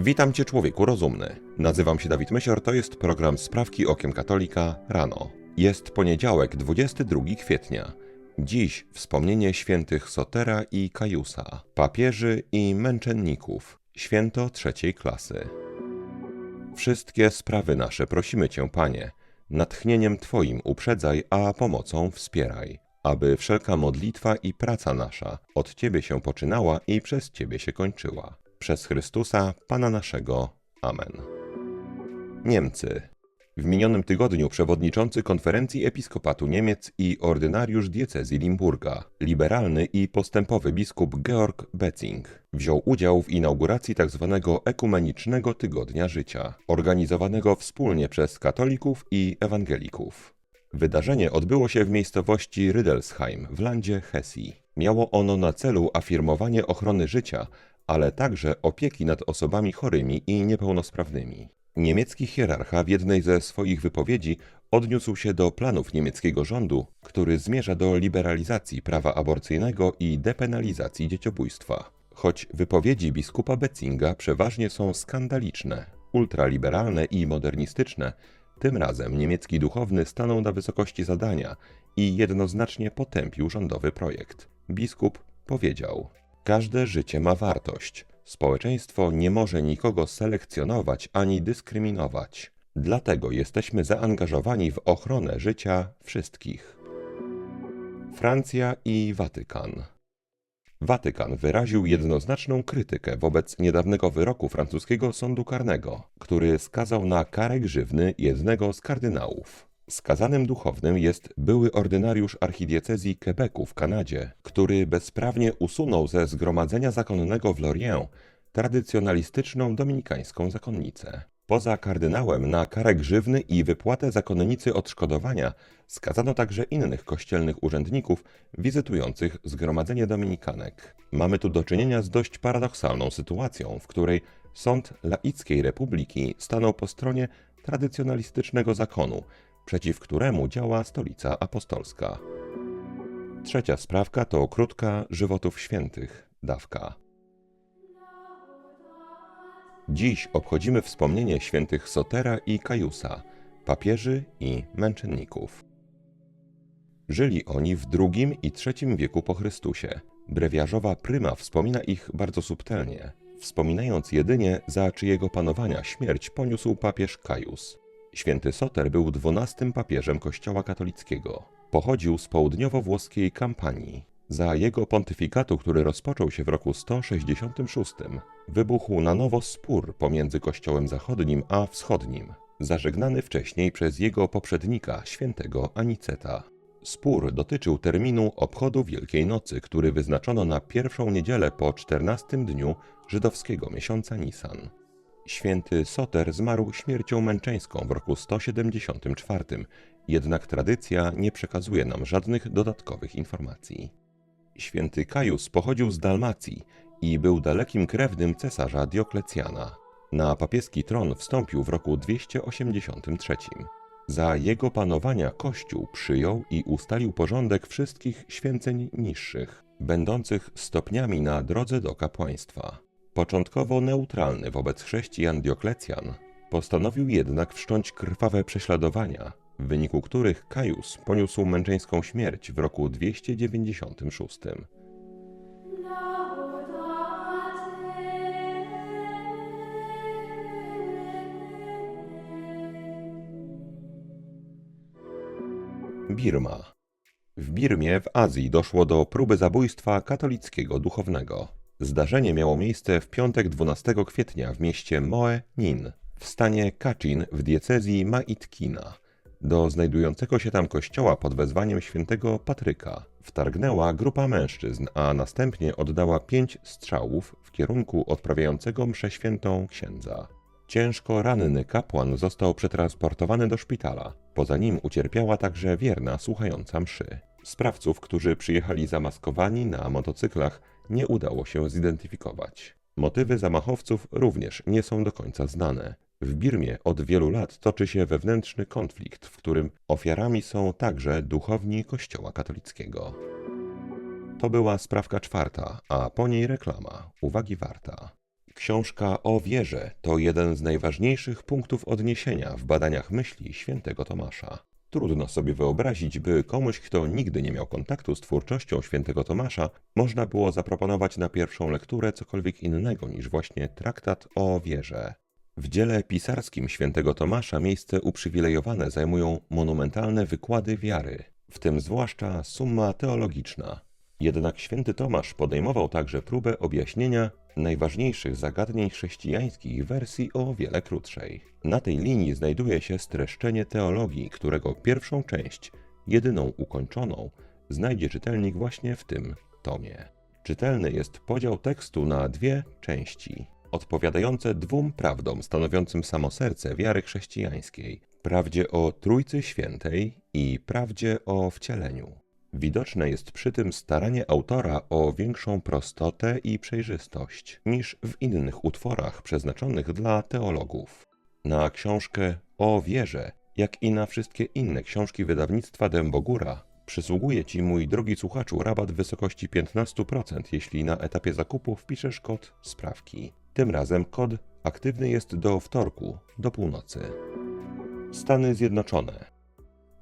Witam Cię człowieku rozumny. Nazywam się Dawid Mysior, to jest program Sprawki Okiem Katolika rano. Jest poniedziałek, 22 kwietnia. Dziś wspomnienie świętych Sotera i Kajusa, papieży i męczenników, święto trzeciej klasy. Wszystkie sprawy nasze prosimy Cię, Panie, natchnieniem Twoim uprzedzaj, a pomocą wspieraj, aby wszelka modlitwa i praca nasza od Ciebie się poczynała i przez Ciebie się kończyła. Przez Chrystusa, Pana naszego. Amen. Niemcy. W minionym tygodniu przewodniczący konferencji Episkopatu Niemiec i ordynariusz diecezji Limburga, liberalny i postępowy biskup Georg Betzing, wziął udział w inauguracji tzw. ekumenicznego tygodnia życia, organizowanego wspólnie przez katolików i ewangelików. Wydarzenie odbyło się w miejscowości Rydelsheim w landzie Hesji. Miało ono na celu afirmowanie ochrony życia, ale także opieki nad osobami chorymi i niepełnosprawnymi. Niemiecki hierarcha w jednej ze swoich wypowiedzi odniósł się do planów niemieckiego rządu, który zmierza do liberalizacji prawa aborcyjnego i depenalizacji dzieciobójstwa. Choć wypowiedzi biskupa Betzinga przeważnie są skandaliczne, ultraliberalne i modernistyczne, tym razem niemiecki duchowny stanął na wysokości zadania i jednoznacznie potępił rządowy projekt. Biskup powiedział: Każde życie ma wartość. Społeczeństwo nie może nikogo selekcjonować ani dyskryminować. Dlatego jesteśmy zaangażowani w ochronę życia wszystkich. Francja i Watykan. Watykan wyraził jednoznaczną krytykę wobec niedawnego wyroku francuskiego sądu karnego, który skazał na karę grzywny jednego z kardynałów. Skazanym duchownym jest były ordynariusz archidiecezji Quebecu w Kanadzie, który bezprawnie usunął ze zgromadzenia zakonnego w Lorient tradycjonalistyczną dominikańską zakonnicę. Poza kardynałem na karę grzywny i wypłatę zakonnicy odszkodowania skazano także innych kościelnych urzędników wizytujących zgromadzenie dominikanek. Mamy tu do czynienia z dość paradoksalną sytuacją, w której sąd laickiej republiki stanął po stronie tradycjonalistycznego zakonu, przeciw któremu działa stolica apostolska. Trzecia sprawka to krótka żywotów świętych, dawka. Dziś obchodzimy wspomnienie świętych Sotera i Kajusa, papieży i męczenników. Żyli oni w II i III wieku po Chrystusie. Brewiarzowa pryma wspomina ich bardzo subtelnie, wspominając jedynie za czyjego panowania śmierć poniósł papież Kajus. Święty Soter był dwunastym papieżem Kościoła katolickiego. Pochodził z południowo-włoskiej kampanii. Za jego pontyfikatu, który rozpoczął się w roku 166, wybuchł na nowo spór pomiędzy Kościołem Zachodnim a Wschodnim, zażegnany wcześniej przez jego poprzednika, świętego Aniceta. Spór dotyczył terminu obchodu Wielkiej Nocy, który wyznaczono na pierwszą niedzielę po 14 dniu żydowskiego miesiąca Nisan. Święty Soter zmarł śmiercią męczeńską w roku 174, jednak tradycja nie przekazuje nam żadnych dodatkowych informacji. Święty Kajus pochodził z Dalmacji i był dalekim krewnym cesarza Dioklecjana. Na papieski tron wstąpił w roku 283. Za jego panowania Kościół przyjął i ustalił porządek wszystkich święceń niższych, będących stopniami na drodze do kapłaństwa. Początkowo neutralny wobec chrześcijan Dioklecjan, postanowił jednak wszcząć krwawe prześladowania, w wyniku których Kajus poniósł męczeńską śmierć w roku 296. Birma. W Birmie w Azji doszło do próby zabójstwa katolickiego duchownego. Zdarzenie miało miejsce w piątek 12 kwietnia w mieście Moe Nin, w stanie Kachin w diecezji Maitkina. Do znajdującego się tam kościoła pod wezwaniem świętego Patryka wtargnęła grupa mężczyzn, a następnie oddała pięć strzałów w kierunku odprawiającego mszę świętą księdza. Ciężko ranny kapłan został przetransportowany do szpitala. Poza nim ucierpiała także wierna słuchająca mszy. Sprawców, którzy przyjechali zamaskowani na motocyklach, nie udało się zidentyfikować. Motywy zamachowców również nie są do końca znane. W Birmie od wielu lat toczy się wewnętrzny konflikt, w którym ofiarami są także duchowni Kościoła katolickiego. To była sprawka czwarta, a po niej reklama. Uwagi warta. Książka o wierze to jeden z najważniejszych punktów odniesienia w badaniach myśli świętego Tomasza. Trudno sobie wyobrazić, by komuś, kto nigdy nie miał kontaktu z twórczością świętego Tomasza, można było zaproponować na pierwszą lekturę cokolwiek innego niż właśnie traktat o wierze. W dziele pisarskim świętego Tomasza miejsce uprzywilejowane zajmują monumentalne wykłady wiary, w tym zwłaszcza summa teologiczna. Jednak święty Tomasz podejmował także próbę objaśnienia najważniejszych zagadnień chrześcijańskich w wersji o wiele krótszej. Na tej linii znajduje się streszczenie teologii, którego pierwszą część, jedyną ukończoną, znajdzie czytelnik właśnie w tym tomie. Czytelny jest podział tekstu na dwie części, odpowiadające dwóm prawdom stanowiącym samo serce wiary chrześcijańskiej: prawdzie o Trójcy Świętej i prawdzie o wcieleniu. Widoczne jest przy tym staranie autora o większą prostotę i przejrzystość niż w innych utworach przeznaczonych dla teologów. Na książkę o wierze, jak i na wszystkie inne książki wydawnictwa Dębogóra, przysługuje Ci, mój drogi słuchaczu, rabat w wysokości 15%, jeśli na etapie zakupu wpiszesz kod sprawki. Tym razem kod aktywny jest do wtorku, do północy. Stany Zjednoczone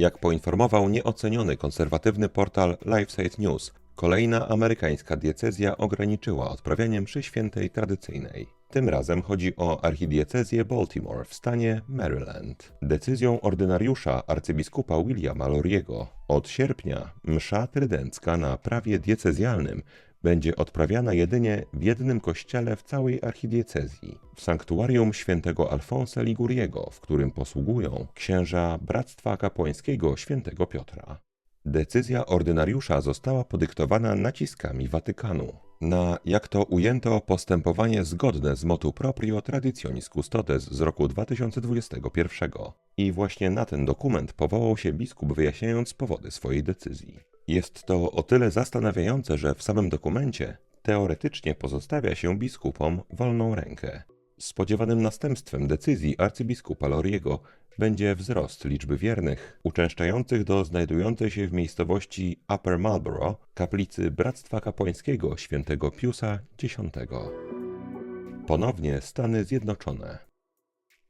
jak poinformował nieoceniony konserwatywny portal LifeSite News, kolejna amerykańska diecezja ograniczyła odprawianie mszy świętej tradycyjnej. Tym razem chodzi o archidiecezję Baltimore w stanie Maryland. Decyzją ordynariusza arcybiskupa Williama Loriego od sierpnia msza trydencka na prawie diecezjalnym będzie odprawiana jedynie w jednym kościele w całej archidiecezji, w sanktuarium świętego Alfonsa Liguriego, w którym posługują księża Bractwa Kapłańskiego świętego Piotra. Decyzja ordynariusza została podyktowana naciskami Watykanu na, jak to ujęto, postępowanie zgodne z motu proprio Traditionis Custodes z roku 2021 i właśnie na ten dokument powołał się biskup wyjaśniając powody swojej decyzji. Jest to o tyle zastanawiające, że w samym dokumencie teoretycznie pozostawia się biskupom wolną rękę. Spodziewanym następstwem decyzji arcybiskupa Loriego będzie wzrost liczby wiernych uczęszczających do znajdującej się w miejscowości Upper Marlborough kaplicy Bractwa Kapłańskiego świętego Piusa X. Ponownie Stany Zjednoczone.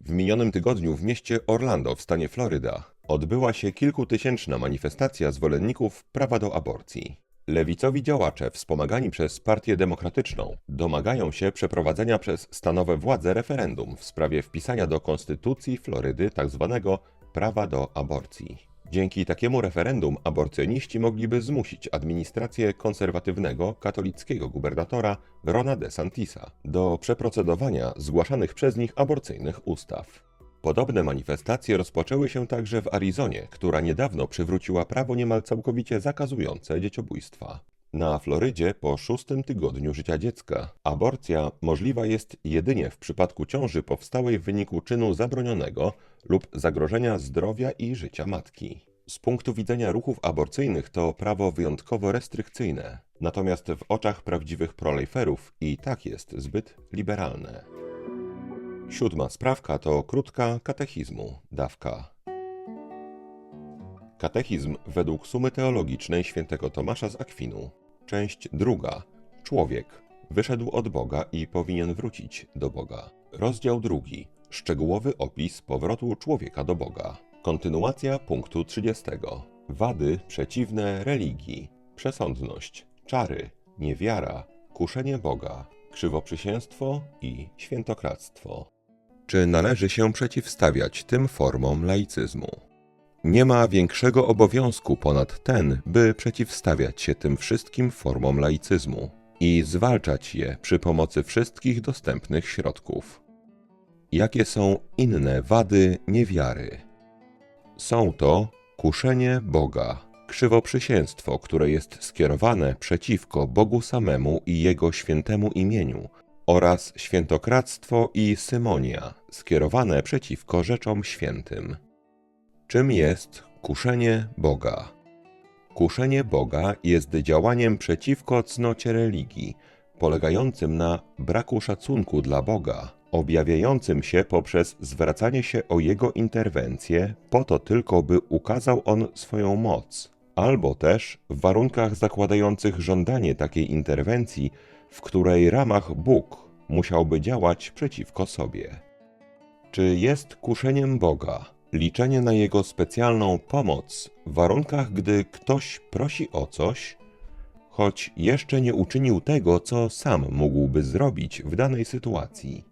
W minionym tygodniu w mieście Orlando w stanie Floryda odbyła się kilkutysięczna manifestacja zwolenników prawa do aborcji. Lewicowi działacze, wspomagani przez Partię Demokratyczną, domagają się przeprowadzenia przez stanowe władze referendum w sprawie wpisania do Konstytucji Florydy tzw. Tak prawa do aborcji. Dzięki takiemu referendum aborcjoniści mogliby zmusić administrację konserwatywnego katolickiego gubernatora Rona DeSantisa do przeprocedowania zgłaszanych przez nich aborcyjnych ustaw. Podobne manifestacje rozpoczęły się także w Arizonie, która niedawno przywróciła prawo niemal całkowicie zakazujące dzieciobójstwa. Na Florydzie po szóstym tygodniu życia dziecka aborcja możliwa jest jedynie w przypadku ciąży powstałej w wyniku czynu zabronionego lub zagrożenia zdrowia i życia matki. Z punktu widzenia ruchów aborcyjnych to prawo wyjątkowo restrykcyjne, natomiast w oczach prawdziwych proliferów i tak jest zbyt liberalne. Siódma sprawka to krótka katechizmu, dawka. Katechizm według sumy teologicznej świętego Tomasza z Akwinu. Część druga. Człowiek. Wyszedł od Boga i powinien wrócić do Boga. Rozdział drugi. Szczegółowy opis powrotu człowieka do Boga. Kontynuacja punktu 30. Wady przeciwne religii. Przesądność. Czary. Niewiara. Kuszenie Boga. Krzywoprzysięstwo i świętokradztwo. Czy należy się przeciwstawiać tym formom laicyzmu? Nie ma większego obowiązku ponad ten, by przeciwstawiać się tym wszystkim formom laicyzmu i zwalczać je przy pomocy wszystkich dostępnych środków. Jakie są inne wady niewiary? Są to kuszenie Boga, krzywoprzysięstwo, które jest skierowane przeciwko Bogu samemu i Jego świętemu imieniu, oraz świętokradztwo i symonia skierowane przeciwko rzeczom świętym. Czym jest kuszenie Boga? Kuszenie Boga jest działaniem przeciwko cnocie religii, polegającym na braku szacunku dla Boga, objawiającym się poprzez zwracanie się o Jego interwencję po to tylko, by ukazał On swoją moc, albo też w warunkach zakładających żądanie takiej interwencji w której ramach Bóg musiałby działać przeciwko sobie. Czy jest kuszeniem Boga liczenie na Jego specjalną pomoc w warunkach, gdy ktoś prosi o coś, choć jeszcze nie uczynił tego, co sam mógłby zrobić w danej sytuacji?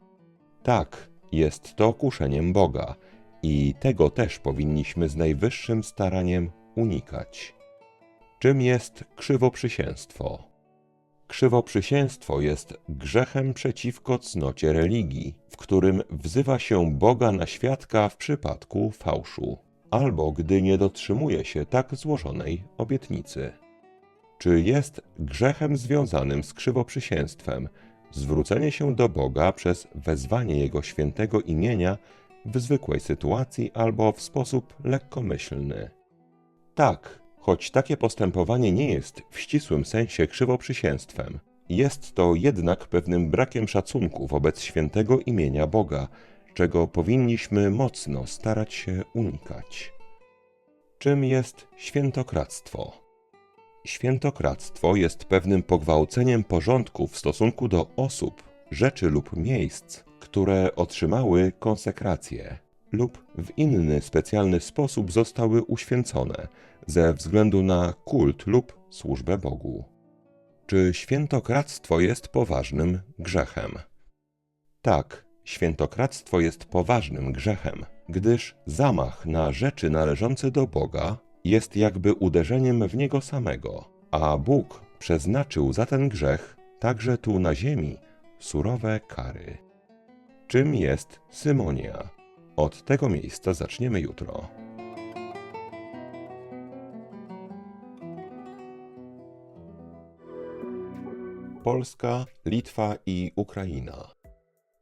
Tak, jest to kuszeniem Boga i tego też powinniśmy z najwyższym staraniem unikać. Czym jest krzywoprzysięstwo? Krzywoprzysięstwo jest grzechem przeciwko cnocie religii, w którym wzywa się Boga na świadka w przypadku fałszu, albo gdy nie dotrzymuje się tak złożonej obietnicy. Czy jest grzechem związanym z krzywoprzysięstwem zwrócenie się do Boga przez wezwanie Jego świętego imienia w zwykłej sytuacji albo w sposób lekkomyślny? Tak, Choć takie postępowanie nie jest w ścisłym sensie krzywoprzysięstwem, jest to jednak pewnym brakiem szacunku wobec świętego imienia Boga, czego powinniśmy mocno starać się unikać. Czym jest świętokradztwo? Świętokradztwo jest pewnym pogwałceniem porządku w stosunku do osób, rzeczy lub miejsc, które otrzymały konsekrację lub w inny specjalny sposób zostały uświęcone ze względu na kult lub służbę Bogu. Czy świętokradztwo jest poważnym grzechem? Tak, świętokradztwo jest poważnym grzechem, gdyż zamach na rzeczy należące do Boga jest jakby uderzeniem w niego samego, a Bóg przeznaczył za ten grzech także tu na ziemi surowe kary. Czym jest symonia? Od tego miejsca zaczniemy jutro. Polska, Litwa i Ukraina.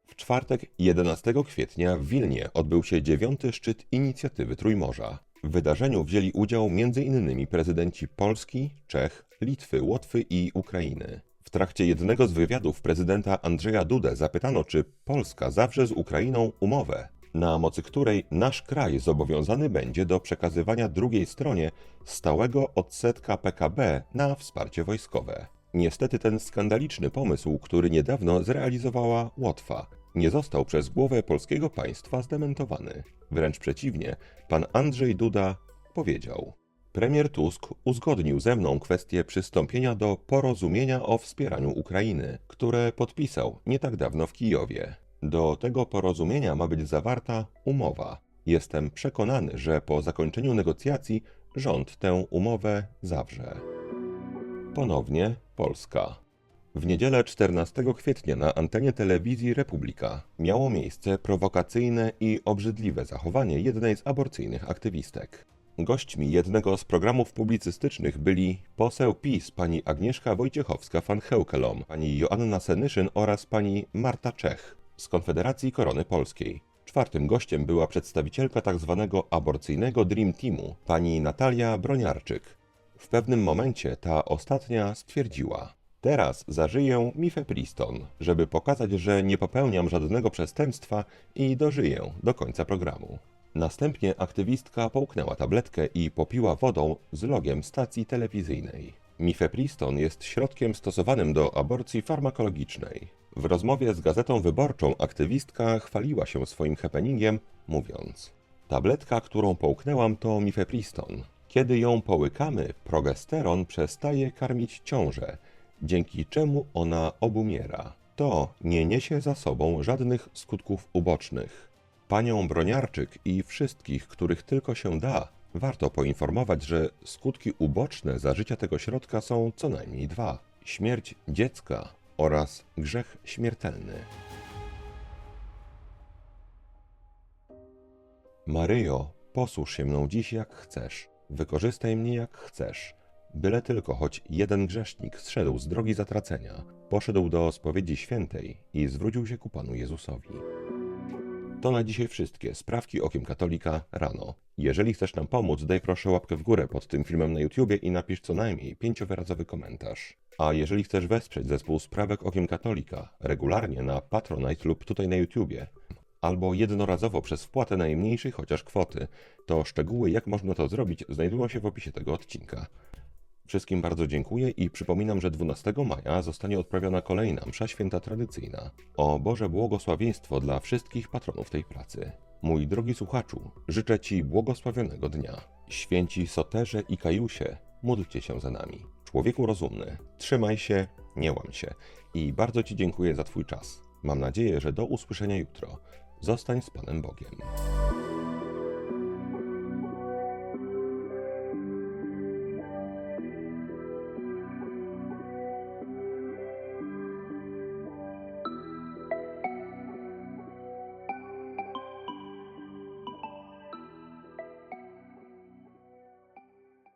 W czwartek 11 kwietnia w Wilnie odbył się dziewiąty szczyt inicjatywy Trójmorza. W wydarzeniu wzięli udział m.in. prezydenci Polski, Czech, Litwy, Łotwy i Ukrainy. W trakcie jednego z wywiadów prezydenta Andrzeja Dudę zapytano, czy Polska zawrze z Ukrainą umowę, na mocy której nasz kraj zobowiązany będzie do przekazywania drugiej stronie stałego odsetka PKB na wsparcie wojskowe. Niestety ten skandaliczny pomysł, który niedawno zrealizowała Łotwa, nie został przez głowę polskiego państwa zdementowany. Wręcz przeciwnie, pan Andrzej Duda powiedział: Premier Tusk uzgodnił ze mną kwestię przystąpienia do porozumienia o wspieraniu Ukrainy, które podpisał nie tak dawno w Kijowie. Do tego porozumienia ma być zawarta umowa. Jestem przekonany, że po zakończeniu negocjacji rząd tę umowę zawrze. Ponownie Polska. W niedzielę 14 kwietnia na antenie telewizji Republika miało miejsce prowokacyjne i obrzydliwe zachowanie jednej z aborcyjnych aktywistek. Gośćmi jednego z programów publicystycznych byli poseł PiS pani Agnieszka Wojciechowska-van Heukelom, pani Joanna Senyszyn oraz pani Marta Czech z Konfederacji Korony Polskiej. Czwartym gościem była przedstawicielka tzw. Tak aborcyjnego Dream Teamu, pani Natalia Broniarczyk. W pewnym momencie ta ostatnia stwierdziła: Teraz zażyję mifepriston, żeby pokazać, że nie popełniam żadnego przestępstwa i dożyję do końca programu. Następnie aktywistka połknęła tabletkę i popiła wodą z logiem stacji telewizyjnej. Mifepriston jest środkiem stosowanym do aborcji farmakologicznej. W rozmowie z Gazetą Wyborczą aktywistka chwaliła się swoim happeningiem, mówiąc: Tabletka, którą połknęłam, to mifepriston. Kiedy ją połykamy, progesteron przestaje karmić ciążę, dzięki czemu ona obumiera. To nie niesie za sobą żadnych skutków ubocznych. Panią Broniarczyk i wszystkich, których tylko się da, warto poinformować, że skutki uboczne zażycia tego środka są co najmniej dwa: śmierć dziecka oraz grzech śmiertelny. Maryjo, posłuż się mną dziś jak chcesz, wykorzystaj mnie jak chcesz, byle tylko choć jeden grzesznik zszedł z drogi zatracenia, poszedł do spowiedzi świętej i zwrócił się ku Panu Jezusowi. To na dzisiaj wszystkie sprawki okiem katolika rano. Jeżeli chcesz nam pomóc, daj proszę łapkę w górę pod tym filmem na YouTubie i napisz co najmniej pięciowyrazowy komentarz. A jeżeli chcesz wesprzeć zespół Sprawek Okiem Katolika regularnie na Patronite lub tutaj na YouTubie, albo jednorazowo przez wpłatę najmniejszej chociaż kwoty, to szczegóły jak można to zrobić znajdują się w opisie tego odcinka. Wszystkim bardzo dziękuję i przypominam, że 12 maja zostanie odprawiona kolejna msza święta tradycyjna. O Boże błogosławieństwo dla wszystkich patronów tej pracy. Mój drogi słuchaczu, życzę Ci błogosławionego dnia. Święci Soterze i Kajusie, módlcie się za nami. Człowieku rozumny, trzymaj się, nie łam się i bardzo Ci dziękuję za Twój czas. Mam nadzieję, że do usłyszenia jutro. Zostań z Panem Bogiem.